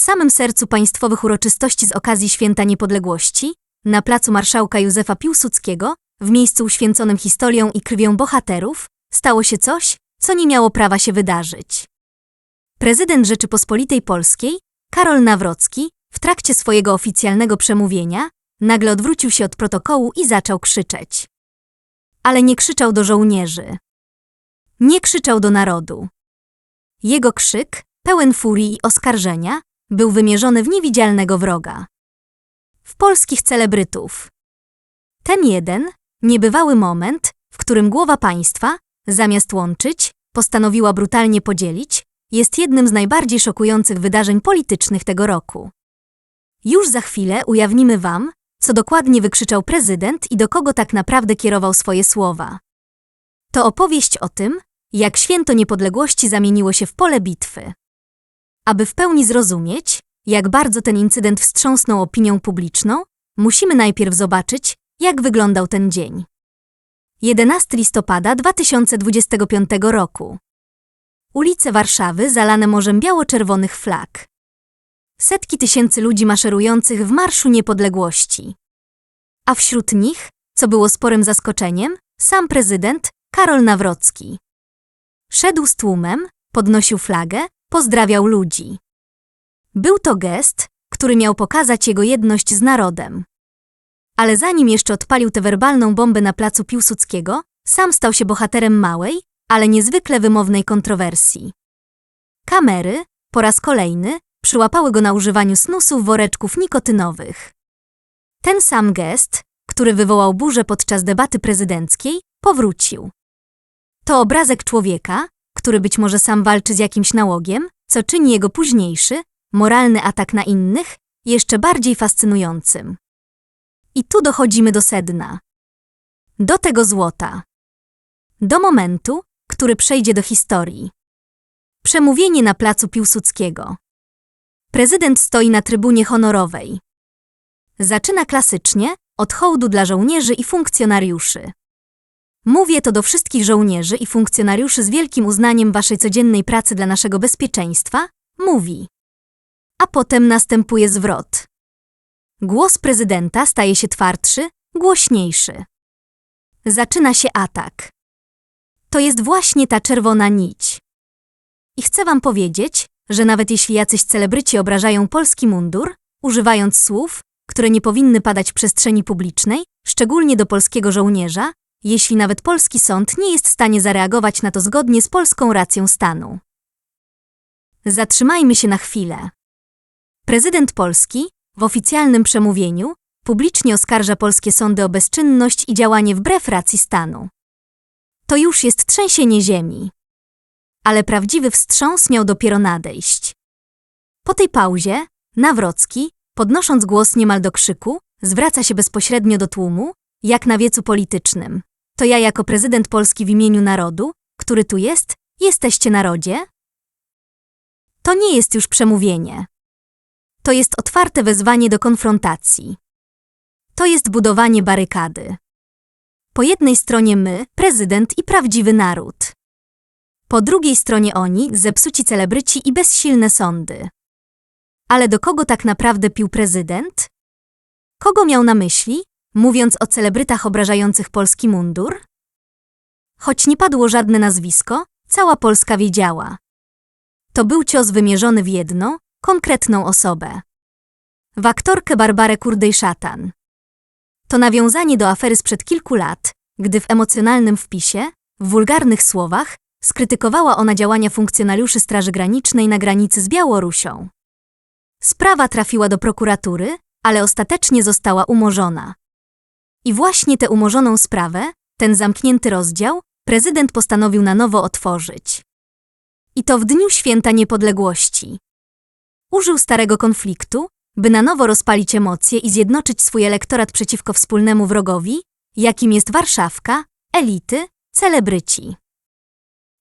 samym sercu państwowych uroczystości z okazji Święta Niepodległości, na placu Marszałka Józefa Piłsudskiego, w miejscu uświęconym historią i krwią bohaterów, stało się coś, co nie miało prawa się wydarzyć. Prezydent Rzeczypospolitej Polskiej, Karol Nawrocki, w trakcie swojego oficjalnego przemówienia, nagle odwrócił się od protokołu i zaczął krzyczeć. Ale nie krzyczał do żołnierzy. Nie krzyczał do narodu. Jego krzyk, pełen furii i oskarżenia, był wymierzony w niewidzialnego wroga. W polskich celebrytów. Ten jeden, niebywały moment, w którym głowa państwa, zamiast łączyć, postanowiła brutalnie podzielić, jest jednym z najbardziej szokujących wydarzeń politycznych tego roku. Już za chwilę ujawnimy Wam, co dokładnie wykrzyczał prezydent i do kogo tak naprawdę kierował swoje słowa. To opowieść o tym, jak święto niepodległości zamieniło się w pole bitwy. Aby w pełni zrozumieć, jak bardzo ten incydent wstrząsnął opinią publiczną, musimy najpierw zobaczyć, jak wyglądał ten dzień. 11 listopada 2025 roku. Ulice Warszawy zalane morzem biało-czerwonych flag. Setki tysięcy ludzi maszerujących w Marszu Niepodległości. A wśród nich, co było sporym zaskoczeniem, sam prezydent Karol Nawrocki. Szedł z tłumem, podnosił flagę, pozdrawiał ludzi. Był to gest, który miał pokazać jego jedność z narodem. Ale zanim jeszcze odpalił tę werbalną bombę na placu Piłsudskiego, sam stał się bohaterem małej, ale niezwykle wymownej kontrowersji. Kamery, po raz kolejny, przyłapały go na używaniu snusów woreczków nikotynowych. Ten sam gest, który wywołał burzę podczas debaty prezydenckiej, powrócił. To obrazek człowieka, który być może sam walczy z jakimś nałogiem, co czyni jego późniejszy, moralny atak na innych jeszcze bardziej fascynującym. I tu dochodzimy do sedna. Do tego złota. Do momentu, który przejdzie do historii. Przemówienie na placu Piłsudskiego. Prezydent stoi na trybunie honorowej. Zaczyna klasycznie od hołdu dla żołnierzy i funkcjonariuszy. Mówię to do wszystkich żołnierzy i funkcjonariuszy z wielkim uznaniem waszej codziennej pracy dla naszego bezpieczeństwa, mówi. A potem następuje zwrot. Głos prezydenta staje się twardszy, głośniejszy. Zaczyna się atak. To jest właśnie ta czerwona nić. I chcę wam powiedzieć, że nawet jeśli jacyś celebryci obrażają polski mundur, używając słów, które nie powinny padać w przestrzeni publicznej, szczególnie do polskiego żołnierza, jeśli nawet polski sąd nie jest w stanie zareagować na to zgodnie z polską racją stanu. Zatrzymajmy się na chwilę. Prezydent Polski, w oficjalnym przemówieniu, publicznie oskarża polskie sądy o bezczynność i działanie wbrew racji stanu. To już jest trzęsienie ziemi. Ale prawdziwy wstrząs miał dopiero nadejść. Po tej pauzie, Nawrocki, podnosząc głos niemal do krzyku, zwraca się bezpośrednio do tłumu, jak na wiecu politycznym. To ja jako prezydent Polski w imieniu narodu, który tu jest, jesteście narodzie? To nie jest już przemówienie. To jest otwarte wezwanie do konfrontacji. To jest budowanie barykady. Po jednej stronie my, prezydent i prawdziwy naród. Po drugiej stronie oni, zepsuci celebryci i bezsilne sądy. Ale do kogo tak naprawdę pił prezydent? Kogo miał na myśli, mówiąc o celebrytach obrażających polski mundur? Choć nie padło żadne nazwisko, cała Polska wiedziała. To był cios wymierzony w jedną, konkretną osobę. W aktorkę Barbarę Kurdej-Szatan. To nawiązanie do afery sprzed kilku lat, gdy w emocjonalnym wpisie, w wulgarnych słowach, skrytykowała ona działania funkcjonariuszy Straży Granicznej na granicy z Białorusią. Sprawa trafiła do prokuratury, ale ostatecznie została umorzona. I właśnie tę umorzoną sprawę, ten zamknięty rozdział, prezydent postanowił na nowo otworzyć. I to w dniu święta niepodległości. Użył starego konfliktu, by na nowo rozpalić emocje i zjednoczyć swój elektorat przeciwko wspólnemu wrogowi, jakim jest Warszawka, elity, celebryci.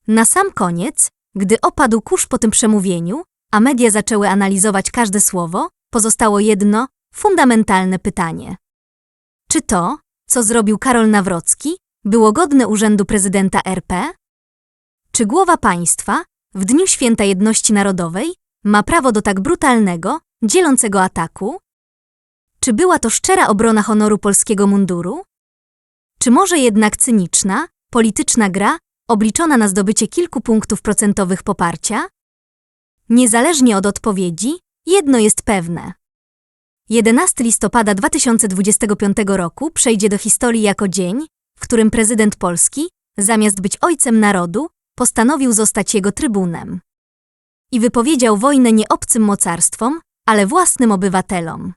Na sam koniec, gdy opadł kurz po tym przemówieniu, a media zaczęły analizować każde słowo, pozostało jedno, fundamentalne pytanie. Czy to, co zrobił Karol Nawrocki, było godne urzędu prezydenta RP? Czy głowa państwa, w Dniu Święta Jedności Narodowej, ma prawo do tak brutalnego, dzielącego ataku? Czy była to szczera obrona honoru polskiego munduru? Czy może jednak cyniczna, polityczna gra, obliczona na zdobycie kilku punktów procentowych poparcia? Niezależnie od odpowiedzi, jedno jest pewne. 11 listopada 2025 roku przejdzie do historii jako dzień, w którym prezydent Polski, zamiast być ojcem narodu, postanowił zostać jego trybunem. I wypowiedział wojnę nie obcym mocarstwom, ale własnym obywatelom.